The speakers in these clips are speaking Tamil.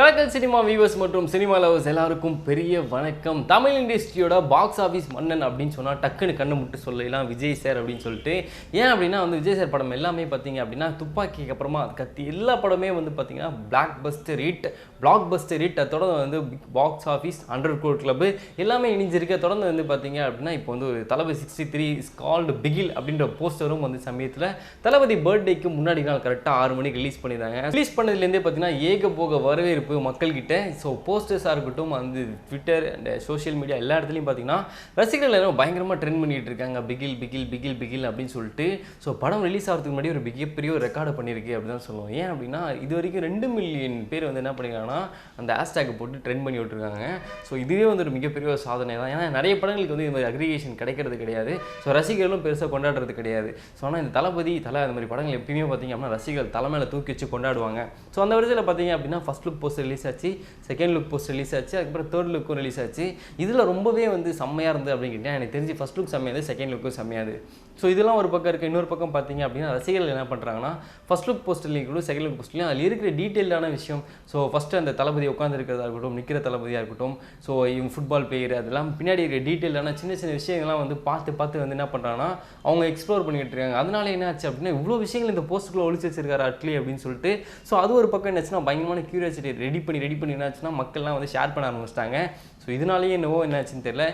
Kalakkal cinema viewers மற்றும் சினிமா லவர்ஸ் எல்லாருக்கும் பெரிய வணக்கம். தமிழ் இண்டஸ்ட்ரியோட பாக்ஸ் ஆஃபீஸ் மன்னன் அப்படின்னு சொன்னால் டக்குன்னு கண்ணு முட்டு சொல்லலாம். விஜய் சார் அப்படின்னு சொல்லிட்டு. ஏன் அப்படின்னா வந்து விஜய் சார் படம் எல்லாமே பார்த்தீங்க அப்படின்னா துப்பாக்கிக்கு அப்புறமா அது கத்தி எல்லா படமே வந்து பார்த்தீங்கன்னா blockbuster hit blockbuster hit அதை தொடர்ந்து வந்து box office hundred crore club எல்லாமே இணைஞ்சிருக்க. தொடர்ந்து வந்து பார்த்தீங்க அப்படின்னா இப்போ வந்து ஒரு Thalapathy sixty three is called Bigil அப்படின்ற போஸ்டரும் வந்து சமயத்தில் தளபதி பர்த்டேக்கு முன்னாடி நாள் கரெக்டாக ஆறு மணிக்கு ரிலீஸ் பண்ணியிருந்தாங்க. ரிலீஸ் பண்ணதுலேருந்தே பார்த்தீங்கன்னா ஏக போக வரவேற்பு மக்கள்கிட்ட ஸோ போஸ்டர்ஸாக இருக்கட்டும் அந்த ட்விட்டர் அண்ட் சோஷியல் மீடியா எல்லா இடத்துலையும் பார்த்தீங்கன்னா ரசிகர்கள் எல்லாரும் பயங்கரமாக ட்ரெண்ட் பண்ணிட்டு இருக்காங்க. பிகில் பிகில் பிகில் பிகில் அப்படின்னு சொல்லிட்டு ஸோ படம் ரிலீஸ் ஆகிறதுக்கு முன்னாடி ஒரு மிகப்பெரிய ஒரு ரெக்கார்டு பண்ணியிருக்கு அப்படின்னு தான் சொல்லுவோம். ஏன் அப்படின்னா இது வரைக்கும் ரெண்டு மில்லியன் பேர் வந்து என்ன பண்ணிருக்காங்கன்னா அந்த ஹேஷ்டேக்கை போட்டு ட்ரெண்ட் பண்ணி விட்டுருக்காங்க. ஸோ இதுவே வந்து ஒரு மிகப்பெரிய ஒரு சாதனை தான். ஏன்னா நிறைய படங்களுக்கு வந்து இந்த மாதிரி அக்ரிகேஷன் கிடைக்கிறது கிடையாது. ஸோ ரசிகர்களும் பெருசாக கொண்டாடுறது கிடையாது. ஸோ ஆனால் இந்த தளபதி தலை அந்த மாதிரி படங்கள் எப்பயுமே பார்த்தீங்க அப்படின்னா ரசிகர்கள் தலைமையில தூக்கி வச்சு கொண்டாடுவாங்க. ஸோ அந்த வரிசையில் பார்த்தீங்க அப்படின்னா ஃபஸ்ட் லுக் போஸ்ட் ரிலீஸ் ஆச்சு செகண்ட் லுக் போஸ்ட் ரிலீஸ் ஆச்சு அதுக்கப்புறம் தேர்ட் லுக்கும் ரிலீஸ் ஆச்சு. இதில் ரொம்பவே வந்து செம்மையாக இருந்தது அப்படின்னு கேட்டால் எனக்கு தெரிஞ்சு ஃபஸ்ட் லுக் செம்மையாது செகண்ட் லுக்கும் செம்மையாது ஸோ இதெல்லாம் ஒரு பக்கம் இருக்குது இன்னொரு பக்கம் பார்த்தீங்க அப்படின்னா ரசிகர்கள் என்ன பண்ணுறாங்கன்னா ஃபஸ்ட் லுக் போஸ்ட்லேயும் கூட செகண்ட் லுக் போஸ்ட்லேயும் அதில் இருக்கிற டீட்டெயிலான விஷயம். ஸோ ஃபஸ்ட்டு அந்த தளபதி உட்காந்துருக்கிறதா இருக்கட்டும் நிற்கிற தளபதியாக இருக்கட்டும் ஸோ இவங்க ஃபுட்பால் பிளேயர் அதெல்லாம் பின்னாடி இருக்கிற டீட்டெயிலான சின்ன சின்ன விஷயங்கள்லாம் வந்து பார்த்து பார்த்து வந்து என்ன பண்ணுறாங்கன்னா அவங்க எக்ஸ்ப்ளோர் பண்ணிக்கிட்டு இருக்காங்க. அதனால என்ன ஆச்சு அப்படின்னா இவ்வளோ விஷயங்கள் இந்த போஸ்ட்டுக்குள்ள ஒழிச்சு வச்சிருக்காரு அட்லி அப்படின்னு சொல்லிட்டு. ஸோ அது ஒரு பக்கம் என்னாச்சுன்னா பயங்கரமான கியூரியாசிட்டி ரெடி பண்ணி ரெடி பண்ணி என்னாச்சுன்னா மக்கள்லாம் வந்து ஷேர் பண்ண ஆரம்பிச்சிட்டாங்க. ஸோ இதனாலேயே என்னவோ என்னாச்சுன்னு தெரியல.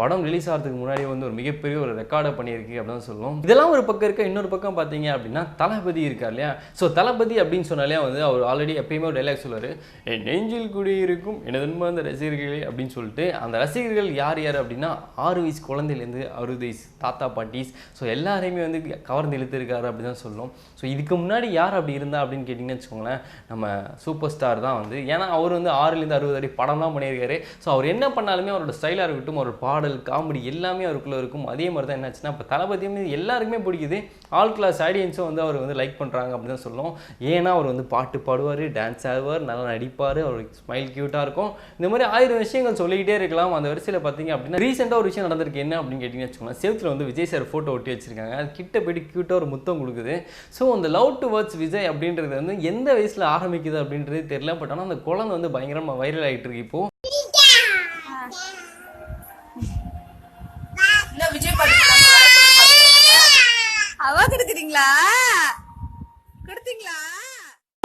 படம் ரிலீஸ் ஆகிறதுக்கு முன்னாடி வந்து ஒரு மிகப்பெரிய ஒரு ரெக்கார்டை பண்ணியிருக்கு அப்படின்னு சொல்லுவோம். இதெல்லாம் ஒரு பக்கம் இருக்க? இன்னொரு பக்கம் பார்த்தீங்க அப்படின்னா தளபதி இருக்கார் இல்லையா? ஸோ தளபதி அப்படின்னு சொன்னாலே வந்து அவர் ஆல்ரெடி எப்பயுமே ஒரு டைலாக் சொல்லுவார் என் நெஞ்சில் குடி இருக்கும் எனது அந்த ரசிகர்களே அப்படின்னு சொல்லிட்டு அந்த ரசிகர்கள் யார் யார் அப்படின்னா ஆறு வயசு குழந்தையிலேருந்து அறுபது வயசு தாத்தா பாட்டிஸ் ஸோ எல்லாரையுமே வந்து கவர்ந்து இழுத்துருக்காரு அப்படி தான் சொல்லும் ஸோ இதுக்கு முன்னாடி யார் அப்படி இருந்தா அப்படின்னு கேட்டிங்கன்னு வச்சுக்கோங்களேன் நம்ம சூப்பர் ஸ்டார் தான் வந்து. ஏன்னா அவர் வந்து ஆறுலேருந்து அறுபது அடி படம்லாம் பண்ணியிருக்காரு. ஸோ அவர் என்ன பண்ணாலுமே அவரோட ஸ்டைலாக இருக்கட்டும் ஒரு பாடல் காமெடி எல்லாமே அவருக்குள்ளே இருக்கும். அதே மாதிரி தான் என்னாச்சுன்னா இப்போ தளபதியும் எல்லாருக்குமே பிடிக்குது. ஆல் கிளாஸ் ஆடியன்ஸும் வந்து அவர் வந்து லைக் பண்ணுறாங்க அப்படின்னு தான் சொல்லுவோம். ஏன்னா அவர் வந்து பாட்டு பாடுவார் டான்ஸ் ஆடுவார் நல்லா நடிப்பார் அவருக்கு ஸ்மைல் க்யூட்டாக இருக்கும். இந்த மாதிரி ஆயிரம் விஷயங்கள் சொல்லிக்கிட்டே இருக்கலாம். அந்த வரிசையில் பார்த்தீங்க அப்படின்னா ரீசெண்டாக ஒரு விஷயம் நடந்திருக்கு. என்ன அப்படின்னு கேட்டிங்கன்னு வச்சுக்கோங்களேன் செவத்தில் வந்து விஜய் சார் ஃபோட்டோ ஒட்டி வச்சிருக்காங்க. அது கிட்ட போயிட்டு க்யூட்டாக ஒரு முத்தம் கொடுக்குது. ஸோ அந்த லவ் டு வேர்ட்ஸ் விஜய் அப்படின்றது வந்து எந்த வயசில் ஆரம்பிக்குது அப்படின்றது தெரியல. பட் ஆனால் அந்த குழந்தை வந்து பயங்கரமாக வைரல் ஆகிட்டு இருக்கு இப்போ.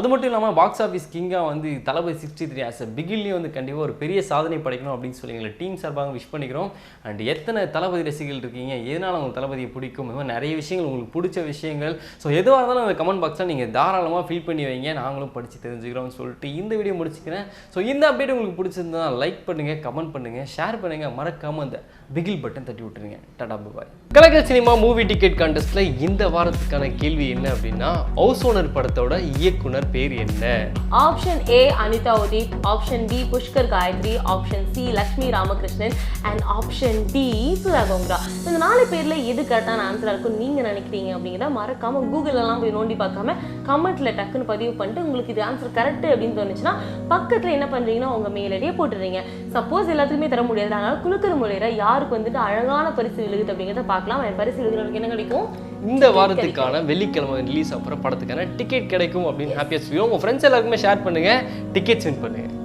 அது மட்டும் இல்லாமல் பாக்ஸ் ஆஃபீஸ் கிங்காக வந்து Thalapathy sixty three as a பிகில்லையும் வந்து கண்டிப்பாக ஒரு பெரிய சாதனை படைக்கணும் அப்படின்னு சொல்லி எங்களை டீம் சார்பாக விஷ் பண்ணிக்கிறோம். அண்ட் எத்தனை தளபதி ரசிகர்கள் இருக்கீங்க? எதனால் உங்களுக்கு தளபதியை பிடிக்கும்? இந்த மாதிரி நிறைய விஷயங்கள் உங்களுக்கு பிடிச்ச விஷயங்கள். ஸோ எதுவாக இருந்தாலும் அந்த கமெண்ட் பாக்ஸில் நீங்கள் தாராளமாக ஃபீல் பண்ணி வைங்க. நாங்களும் படித்து தெரிஞ்சுக்கிறோம்னு சொல்லிட்டு இந்த வீடியோ முடிச்சுக்கிறேன். ஸோ இந்த அப்டேட் உங்களுக்கு பிடிச்சிருந்தா லைக் பண்ணுங்கள் கமெண்ட் பண்ணுங்கள் ஷேர் பண்ணுங்கள் மறக்காமல் அந்த பிகில் பட்டன் தட்டி விட்டுருங்க. டடாபு பாய் கலக்கல் சினிமா மூவி டிக்கெட் கான்டெஸ்ட்டில் இந்த வாரத்துக்கான கேள்வி என்ன அப்படின்னா ஹவுஸ் ஓனர் படத்தோட இயக்குனர் பேர் என்ன? Option A Anitha Udeep option B Pushkar Gayathri option C Lakshmi Ramakrishnan and option D Sudha Kongara இந்த நாலு பேரில் எது கரெக்டான ஆன்சராக இருக்கும் நீங்கள் நினைக்கிறீங்க அப்படிங்கிறத மறக்காம கூகுளெல்லாம் போய் நோண்டி பார்க்காம கமெண்ட்டில் டக்குன்னு பதிவு பண்ணிட்டு உங்களுக்கு இது ஆன்சர் கரெக்ட் அப்படின்னு தோணுச்சுன்னா பக்கத்தில் என்ன பண்ணுறீங்கன்னா உங்கள் மெயில் ஐடியை போட்டுறீங்க சப்போஸ் எல்லாத்துக்குமே தர முடியாது. அதனால முறையில் யார் யாருக்கு வந்துட்டு அழகான பரிசு விழுகுது அப்படிங்கிறத பார்க்கலாம். பரிசு விழுகிறவங்களுக்கு என்ன கிடைக்கும்? இந்த வாரத்துக்கான வெள்ளிக்கிழமை ரிலீஸ் அப்புறம் படத்துக்கான டிக்கெட் கிடைக்கும் அப்படின்னு ஹாப்பியாக சொல்லுவோம் உங்கள் ஃப்ரெண்ட்ஸ் எல்லாருக்குமே ஷேர் பண்ணுங்கள் டிக்கெட்ஸ் வின் பண்ணுங்கள்